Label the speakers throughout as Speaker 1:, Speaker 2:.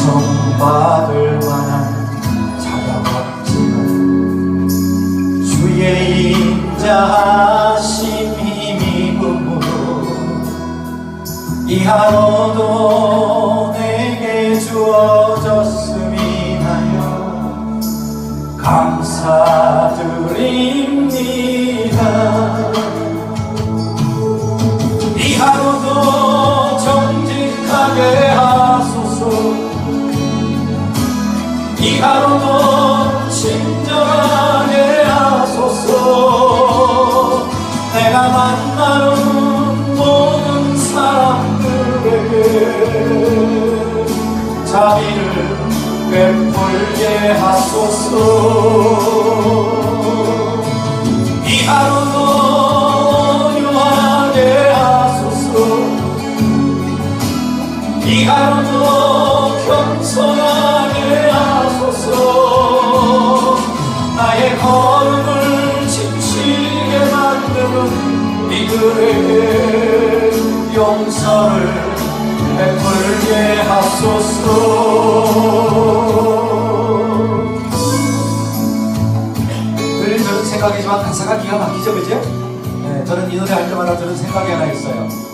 Speaker 1: 정받을 만한 자격없지만 주의 인자하심 힘입음으로 이 하루도 이 하루도 겸손하게 하소서. 나의 걸음을 지치게 만드는 이들에게 용서를 베풀게 하소서. 늘 저는 생각이지만 가사가 기가 막히죠 그죠? 네, 저는 이 노래 할 때마다 저는 생각이 하나 있어요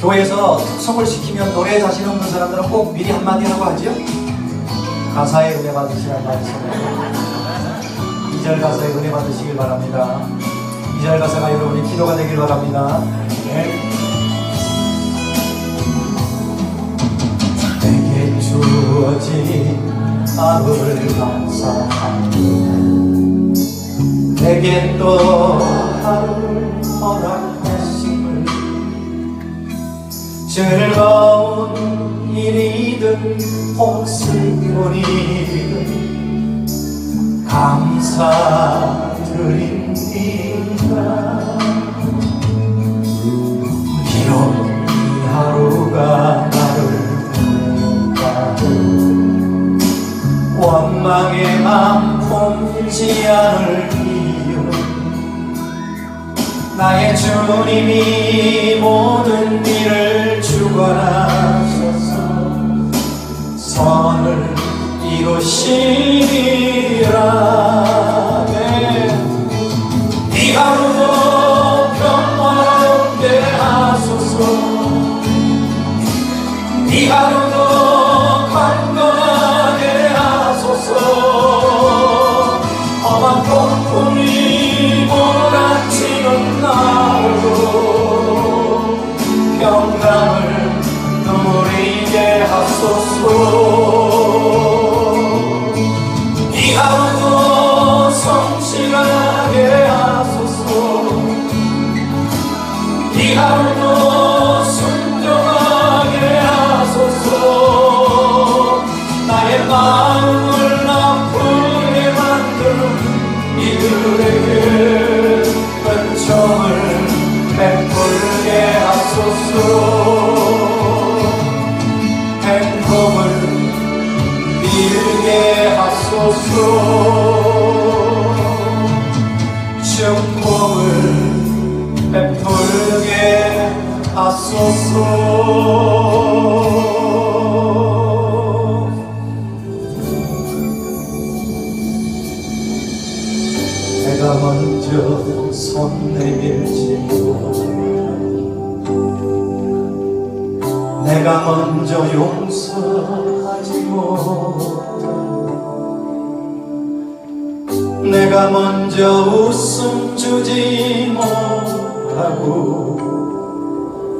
Speaker 1: 교회에서 특송을 시키면 노래 자신 없는 사람들은 꼭 미리 한마디 하고 하죠 가사에 은혜 받으시란 말씀을 2절 가사에 은혜 받으시길 바랍니다. 2절 가사가 여러분의 기도가 되길 바랍니다. 네. 내게 주어진 마음을 감사합니다. 내게 또 즐거운 일이든 혹슬픈 일이든 감사드립니다 비록 이 하루가 나를 가도 원망의 맘 품지 않을 이유. 나의 주님이 모든 일을 주관하셔서. 선을 이루시리라. 네. 이 하루도 평화롭게 하소서. 이 하루도 강건하게 하소서 누리 먼저 손 내밀지 못한 내가 먼저 용서하지 못한 내가 먼저 웃음 주지 못하고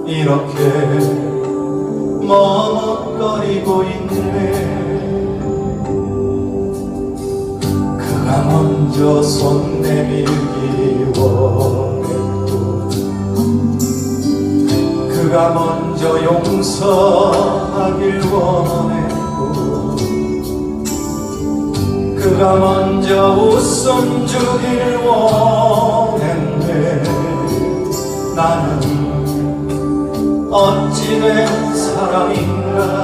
Speaker 1: 이렇게 머뭇거리고 있네 먼저 손 내밀기 원했고 그가 먼저 용서하길 원했고 그가 먼저 웃음 주길 원했네. 나는 어찌 된 사람인가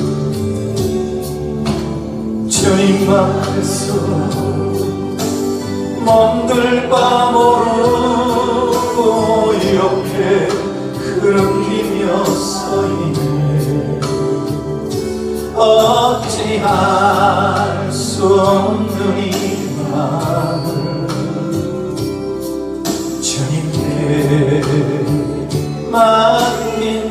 Speaker 1: 주님 앞에서 몸들 빠모르고 이렇게 그름기며 서 있네. 어찌할 수 없는 이 마음을 주님께 맡긴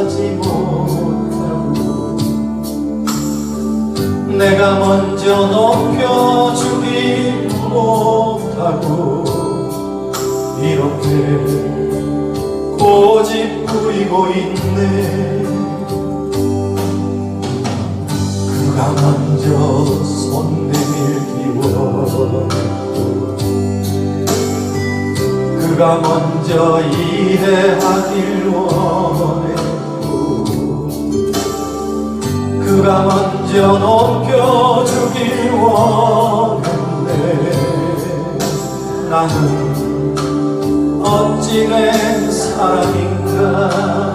Speaker 1: 하지 못하고 내가 먼저 높여주지 못하고 이렇게 고집 부리고 있네. 그가 먼저 손 내밀기워 그가 먼저 이해하길 원 그가 먼저 높여주길 원했네. 나는 어찌 된 사람인가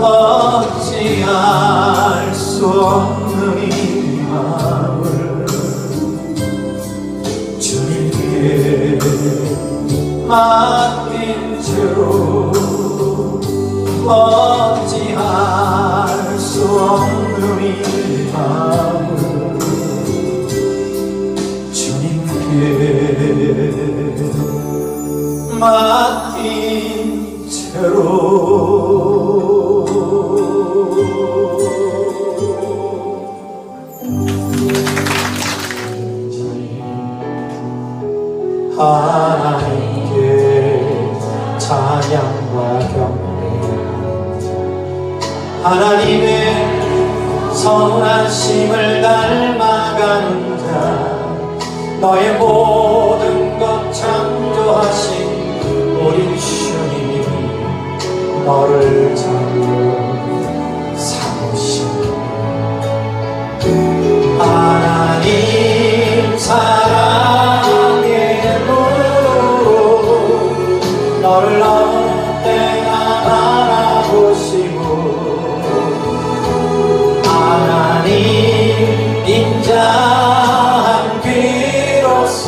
Speaker 1: 어찌할 수 없는 이 마음을 주님께 맡긴 채로 어찌할 수 없는 이 마음을 주님께 맡긴 채로 선하심을 닮아가는 자 너의 모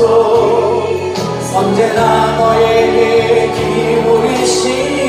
Speaker 1: 속 언제나 너에게 기울이시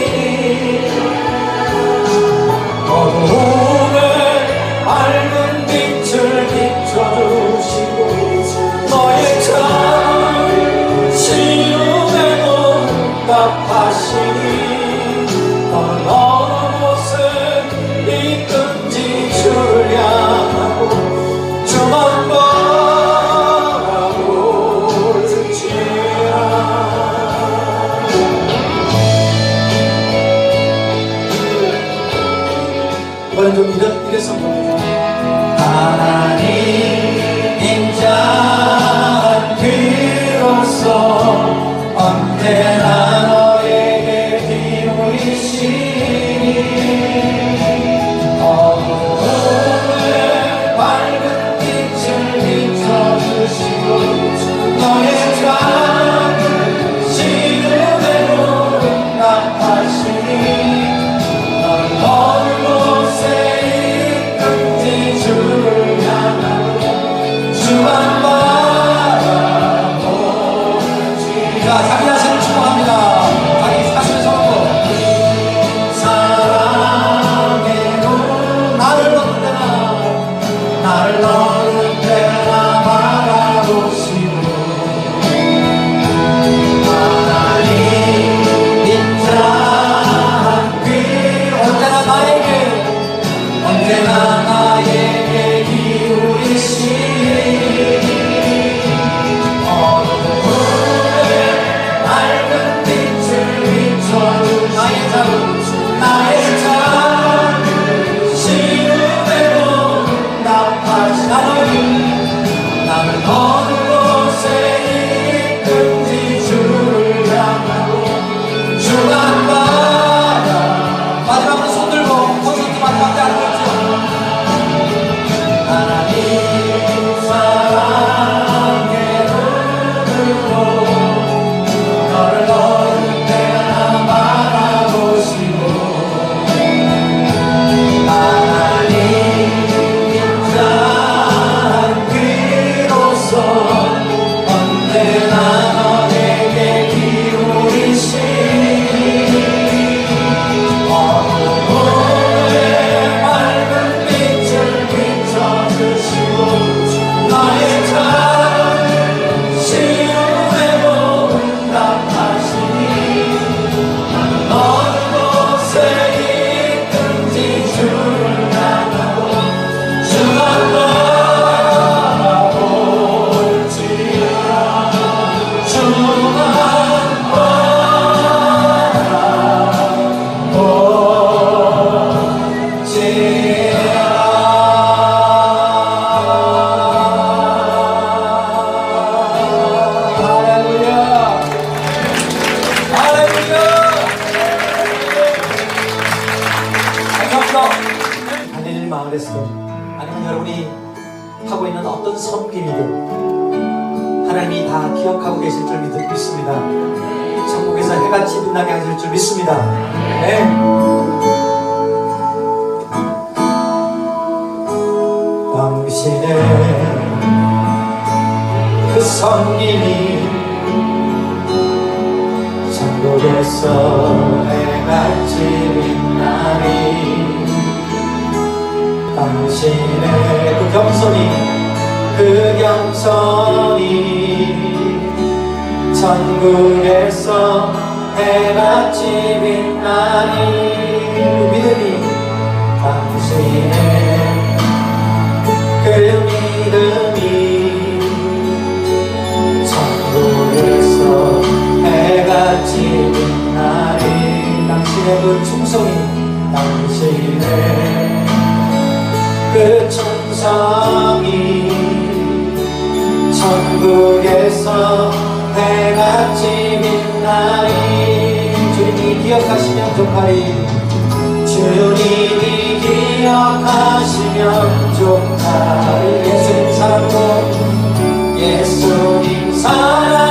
Speaker 1: 나를 감사합니다 마을에서도 아니면 여러분이 하고 있는 어떤 섬김이든 하나님이 다 기억하고 계실 줄 믿, 믿습니다. 천국에서 해같이 빛나게 하실 줄 믿습니다. 네. 당신의 그 섬김이 천국에서 해같이 빛나니 당신의 그 겸손이 그 겸손이 천국에서 해같이 빛나니 그 믿음이 당신의 그 믿음이 그 충성이 당신의 그 충성이 천국에서 해같이 빛나니 주님이 기억하시면 좋하리 주님이 기억하시면 좋하리 예수님 사랑으로 예수님 사랑으로